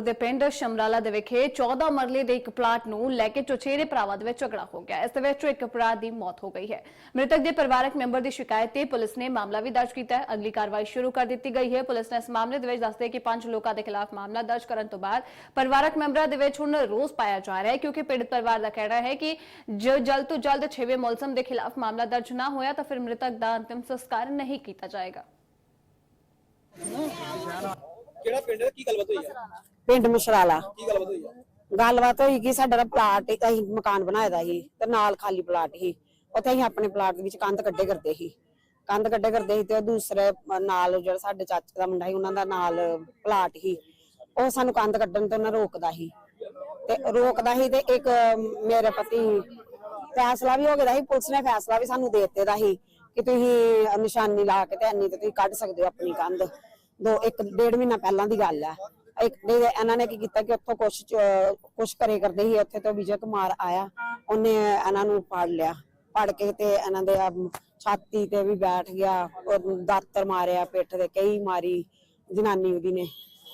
ਦੇ ਪਿੰਡ ਸ਼ਮਰਾਲਾ ਦੇ ਵਿਖੇ 14 ਮਰਲੇ ਦੇ ਇੱਕ ਪਲਾਟ ਨੂੰ ਲੈ ਕੇ ਚੁਚੇਰੇ ਭਰਾਵਾਂ ਦੇ ਵਿੱਚ ਝਗੜਾ ਹੋ ਗਿਆ। ਇਸ ਦੇ ਵਿੱਚ ਇੱਕ ਭਰਾ ਦੀ ਮੌਤ ਹੋ ਗਈ ਹੈ। ਮ੍ਰਿਤਕ ਦੇ ਪਰਿਵਾਰਕ ਮੈਂਬਰ ਦੀ ਸ਼ਿਕਾਇਤ ਤੇ ਪੁਲਿਸ ਨੇ ਮਾਮਲਾ ਵੀ ਦਰਜ ਕੀਤਾ ਹੈ। ਅਗਲੀ ਕਾਰਵਾਈ ਸ਼ੁਰੂ ਕਰ ਦਿੱਤੀ ਗਈ ਹੈ। ਪੁਲਿਸ ਨੇ ਇਸ ਮਾਮਲੇ ਦੇ ਵਿੱਚ ਦੱਸਦੇ ਕਿ ਪੰਜ ਲੋਕਾਂ ਦੇ ਖਿਲਾਫ ਮਾਮਲਾ ਦਰਜ ਕਰਨ ਤੋਂ ਬਾਅਦ ਪਰਿਵਾਰਕ ਮੈਂਬਰਾਂ ਦੇ ਵਿੱਚ ਹੁਣ ਰੋਸ ਪਾਇਆ ਜਾ ਰਿਹਾ ਹੈ ਕਿਉਂਕਿ ਪੀੜਤ ਪਰਿਵਾਰ ਦਾ ਕਹਿਣਾ ਹੈ ਕਿ ਜੋ ਜਲਦ ਤੋਂ ਜਲਦ 6ਵੇਂ ਮੌਲਸਮ ਦੇ ਖਿਲਾਫ ਮਾਮਲਾ ਦਰਜ ਨਾ ਹੋਇਆ ਤਾਂ ਫਿਰ ਮ੍ਰਿਤਕ ਦਾ ਅੰਤਿਮ ਸੰਸਕਾਰ ਨਹੀਂ ਕੀਤਾ ਜਾਏਗਾ। ਕਿਹੜਾ ਪਿੰਡ ਹੈ? ਕੀ ਗੱਲਬਾਤ ਹੋਈ ਹੈ ਪਿੰਡ ਮਸ਼ਰਾਲਾ। ਕੀ ਗੱਲਬਾਤ ਹੋਈ ਹੈ ਗੱਲਬਾਤ ਹੋਈ ਕਿ ਸਾਡਾ ਪਲਾਟ ਅਸੀਂ ਮਕਾਨ ਬਣਾਇਆ ਦਾ ਸੀ ਤੇ ਨਾਲ ਖਾਲੀ ਪਲਾਟ ਸੀ। ਉੱਥੇ ਅਸੀਂ ਆਪਣੇ ਪਲਾਟ ਦੇ ਵਿੱਚ ਕੰਧ ਕੱਢੇ ਕਰਦੇ ਸੀ। ਕੰਧ ਕੱਢੇ ਕਰਦੇ ਸੀ ਤੇ ਉਹ ਦੂਸਰੇ ਨਾਲ ਜਿਹੜਾ ਸਾਡੇ ਚਾਚੇ ਦਾ ਮੁੰਡਾ ਸੀ ਉਹਨਾਂ ਦਾ ਨਾਲ ਪਲਾਟ ਸੀ। ਉਹ ਸਾਨੂੰ ਕੰਧ ਕੱਢਣ ਤੋਂ ਨਾ ਰੋਕਦਾ ਸੀ। ਤੇ ਰੋਕਦਾ ਸੀ ਤੇ ਇੱਕ ਮੇਰੇ ਪਤੀ ਫੈਸਲਾ ਵੀ ਹੋ ਗਿਆ ਸੀ ਪੁਲਿਸ ਨੇ ਫੈਸਲਾ ਵੀ ਸਾਨੂੰ ਦੇ ਦਿੱਤੇ ਦਾ ਸੀ ਕਿ ਤੁਸੀਂ ਨਿਸ਼ਾਨੀ ਲਾ ਕੇ ਤੇ ਇੰਨੀ ਤੇ ਤੁਸੀਂ ਕੱਢ ਸਕਦੇ ਹੋ ਆਪਣੀ ਕੰਧ। ਦੋ, ਇੱਕ ਡੇਢ ਮਹੀਨਾ ਪਹਿਲਾਂ ਦੀ ਗੱਲ ਹੈ ਇੱਕ ਦੇ ਇਹਨਾਂ ਨੇ ਕੀ ਕੀਤਾ ਕਿ ਉੱਥੋਂ ਕੁਛ ਕੁਛ ਕਰੇ ਕਰਦੇ ਸੀ, ਉੱਥੇ ਤੋਂ ਵਿਜੇ ਕੁਮਾਰ ਆਇਆ। ਉਹਨੇ ਇਹਨਾਂ ਨੂੰ ਫੜ ਲਿਆ। ਫੜ ਕੇ ਤੇ ਇਹਨਾਂ ਦੇ ਛਾਤੀ ਤੇ ਵੀ ਬੈਠ ਗਿਆ, ਉਹ ਦਾਤਰ ਮਾਰਿਆ, ਪਿੱਠ ਤੇ ਕਈ ਮਾਰੀ ਜਨਾਨੀ ਉਹਦੀ ਨੇ।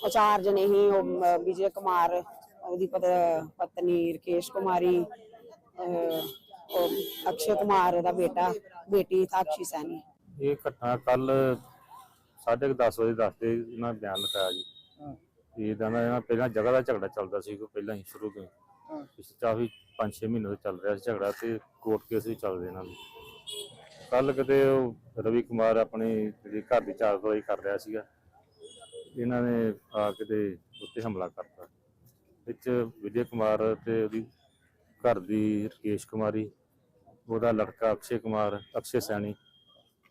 ਉਹ ਚਾਰ ਜਣੇ ਹੀ ਉਹ ਵਿਜੇ ਕੁਮਾਰ, ਉਹਦੀ ਪਤਨੀ ਰਕੇਸ਼ ਕੁਮਾਰੀ ਅਕਸ਼ੇ ਕੁਮਾਰ ਦਾ ਬੇਟਾ, ਬੇਟੀ ਸਾਕਸ਼ੀ ਸੈਣੀ। ਇਹ ਘਟਨਾ ਕੱਲ 10:30 ਵਜੇ ਦੱਸਦੇ ਇਹਨਾਂ ਬਿਆਨ ਲਿਖਾਇਆ ਜੀ। ਇਹ ਦਾ ਨਾ ਇਹਨਾਂ ਪਹਿਲਾਂ ਜਗ੍ਹਾ ਦਾ ਝਗੜਾ ਚੱਲਦਾ ਸੀ ਕੋਈ ਪਹਿਲਾਂ ਹੀ ਸ਼ੁਰੂ ਤੋਂ ਹੀ। ਪਿਛਲੇ ਕਾਫੀ 5-6 ਮਹੀਨੇ ਤੋਂ ਚੱਲ ਰਿਹਾ ਸੀ ਝਗੜਾ ਤੇ ਕੋਰਟ ਕੇਸ ਵੀ ਚੱਲਦੇ ਇਹਨਾਂ ਦੇ। ਕੱਲ ਕਿਤੇ ਉਹ ਰਵੀ ਕੁਮਾਰ ਆਪਣੀ ਜਿਹੜੀ ਘਰ ਦੀ ਚਾਰ ਦਵਾਈ ਕਰ ਰਿਹਾ ਸੀਗਾ ਇਹਨਾਂ ਨੇ ਆ ਕੇ ਤੇ ਉੱਤੇ ਹਮਲਾ ਕਰਤਾ। ਵਿੱਚ ਵਿਜੇ ਕੁਮਾਰ ਤੇ ਉਹਦੀ ਘਰ ਦੀ ਰਕੇਸ਼ ਕੁਮਾਰੀ ਉਹਦਾ ਲੜਕਾ ਅਕਸ਼ੇ ਕੁਮਾਰ ਅਕਸ਼ੇ ਸੈਣੀ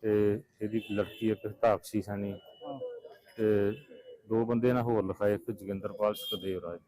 ਤੇ ਇਹਦੀ ਲੜਕੀ ਇੱਕ ਤਾਕਸ਼ੀ ਸੈਣੀ। ਤੇ ਦੋ ਬੰਦੇ ਨਾਲ ਹੋਰ ਲਿਖਾਏ ਇੱਕ ਜੋਗਿੰਦਰਪਾਲ ਸੁਖਦੇਵ ਰਾਜ